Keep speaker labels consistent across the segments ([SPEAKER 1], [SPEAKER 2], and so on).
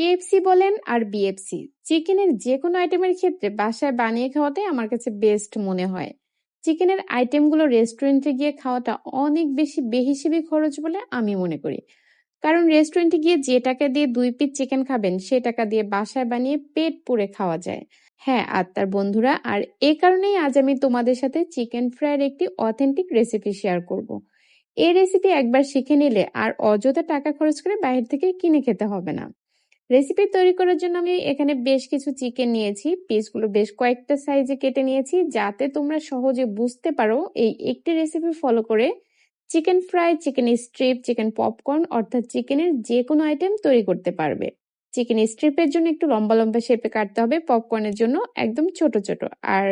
[SPEAKER 1] KFC বলেন আর BFC. চিকেনের যে কোনো আইটেমের ক্ষেত্রে বাসায় বানিয়ে খাওয়াটাই আমার কাছে বেস্ট মনে হয়। চিকেনের আইটেমগুলো রেস্টুরেন্টে গিয়ে খাওয়াটা অনেক বেশি বেহিসেবি খরচ বলে আমি মনে করি। কারণ রেস্টুরেন্টে গিয়ে যে টাকা দিয়ে দুই পিস চিকেন খাবেন, সে টাকা দিয়ে বাসায় বানিয়ে পেট পুড়ে খাওয়া যায়। হ্যাঁ আত্মার বন্ধুরা, আর এ কারণেই আজ আমি তোমাদের সাথে চিকেন ফ্রাইয়ের একটি অথেন্টিক রেসিপি শেয়ার করব। এই রেসিপি একবার শিখে নিলে আর অযথা টাকা খরচ করে বাইরে থেকে কিনে খেতে হবে না। রেসিপি তৈরি করার জন্য আমি এখানে বেশ কিছু চিকেন নিয়েছি। পিসগুলো বেশ কয়েকটা সাইজে কেটে নিয়েছি যাতে তোমরা সহজে বুঝতে পারো এই একটি রেসিপি ফলো করে chicken fry chicken strip chicken popcorn অর্থাৎ চিকেনের যে কোনো আইটেম তৈরি করতে পারবে। চিকেন স্ট্রিপের জন্য একটু লম্বা লম্বা শেপে কাটতে হবে পপকর্নের জন্য একদম ছোট ছোট। আর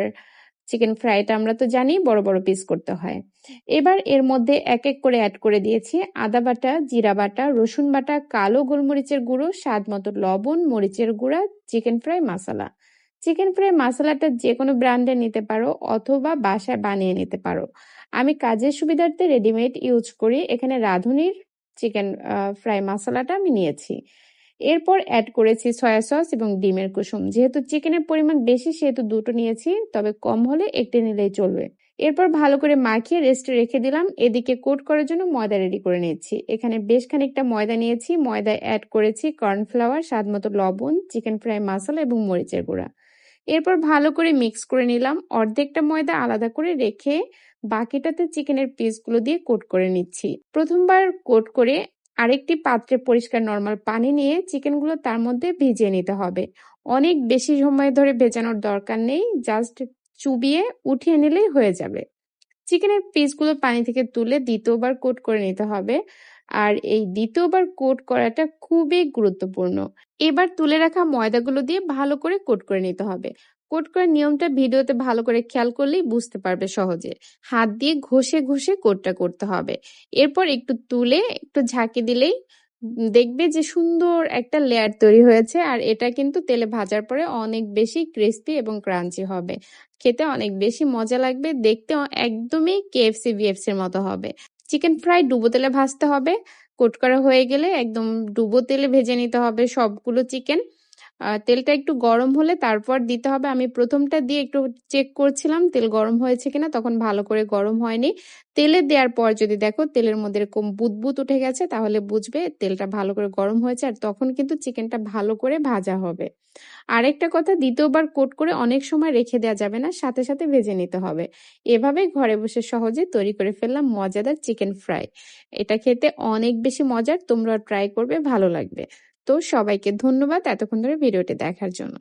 [SPEAKER 1] চিকেন ফ্রাইটা আমরা তো জানি, বড় বড় পিস করতে হয়। এবার এর মধ্যে এক এক করে অ্যাড করে দিয়েছি আদা বাটা, জিরা বাটা, রসুন বাটা, কালো গোলমরিচের গুঁড়ো, স্বাদ মতো লবণ, মরিচের গুঁড়া চিকেন ফ্রাই মশলা চিকেন ফ্রাই মশলাটা যে কোনো ব্র্যান্ডে নিতে পারো অথবা বাসায় বানিয়ে নিতে পারো। আমি কাজের সুবিধার্থে রেডিমেড ইউজ করি। এখানে রাঁধুনির চিকেন ফ্রাই মশলাটা আমি নিয়েছি। এরপর অ্যাড করেছি সয়া সস এবং ডিমের কুসুম। যেহেতু চিকেনের পরিমাণ বেশি, সেহেতু দুটো নিয়েছি, তবে কম হলে একটি নিলেই চলবে। এরপর ভালো করে মাখিয়ে রেস্টে রেখে দিলাম। এদিকে কোট করার জন্য ময়দা রেডি করে নিয়েছি। এখানে বেশ খানিকটা ময়দা নিয়েছি। ময়দায় অ্যাড করেছি কর্নফ্লাওয়ার স্বাদ মতো লবণ চিকেন ফ্রাই মশলা এবং মরিচের গুঁড়া। এরপর ভালো করে মিক্স করে নিলাম। অর্ধেকটা ময়দা আলাদা করে রেখে বাকিটাতে চিকেনের পিসগুলো দিয়ে কোট করে নিচ্ছি। প্রথমবার কোট করে আরেকটি পাত্রে পরিষ্কার নর্মাল পানি নিয়ে চিকেনগুলো তার মধ্যে ভিজিয়ে নিতে হবে। অনেক বেশি সময় ধরে ভেজানোর দরকার নেই, জাস্ট চুবিয়ে উঠিয়ে নিলেই হয়ে যাবে। চিকেনের পিসগুলো পানি থেকে তুলে দ্বিতীয়বার কোট করে নিতে হবে। আর এই দ্বিতীয়বার কোট করাটা খুবই গুরুত্বপূর্ণ। এবার তুলে রাখা ময়দাগুলো দিয়ে ভালো করে কোট করে নিতে হবে। কোট করার নিয়মটা ভিডিওতে ভালো করে খেয়াল করলেই বুঝতে পারবে সহজে। হাত দিয়ে ঘষে ঘষে কোটটা করতে হবে। এরপর একটু তুলে একটু ঝাঁকি দিলেই দেখবে যে সুন্দর একটা লেয়ার তৈরি হয়েছে আর এটা কিন্তু তেলে ভাজার পরে অনেক বেশি ক্রিস্পি এবং ক্রাঞ্চি হবে। খেতে অনেক বেশি মজা লাগবে, দেখতে একদমই কেএফসি বিএফসির মতো হবে। চিকেন ফ্রাই ডুবো তেলে ভাজতে হবে। কোট করা হয়ে গেলে একদম ডুবো তেলে ভেজে নিতে হবে সবগুলো চিকেন তেলটা একটু গরম হলে তারপর দিতে হবে। আমি প্রথমটা দিয়ে একটু চেক করছিলাম, তেল গরম হয়েছে কিনা, তখন ভালো করে গরম হয়নি। তেলে দেওয়ার পর যদি দেখো তেলের মধ্যে এরকম বুদবুদ উঠে গেছে, তাহলে বুঝবে তেলটা ভালো করে গরম হয়েছে আর তখন কিন্তু চিকেনটা ভালো করে ভাজা হবে। আরেকটা কথা, দ্বিতীয়বার কোট করে অনেক সময় রেখে দেওয়া যাবে না, সাথে সাথে ভেজে নিতে হবে। এভাবে ঘরে বসে সহজে তৈরি করে ফেললাম মজাদার চিকেন ফ্রাই। এটা খেতে অনেক বেশি মজার তোমরা ট্রাই করবে, ভালো লাগবে। তো সবাইকে ধন্যবাদ এতক্ষণ ধরে ভিডিওটি দেখার জন্য।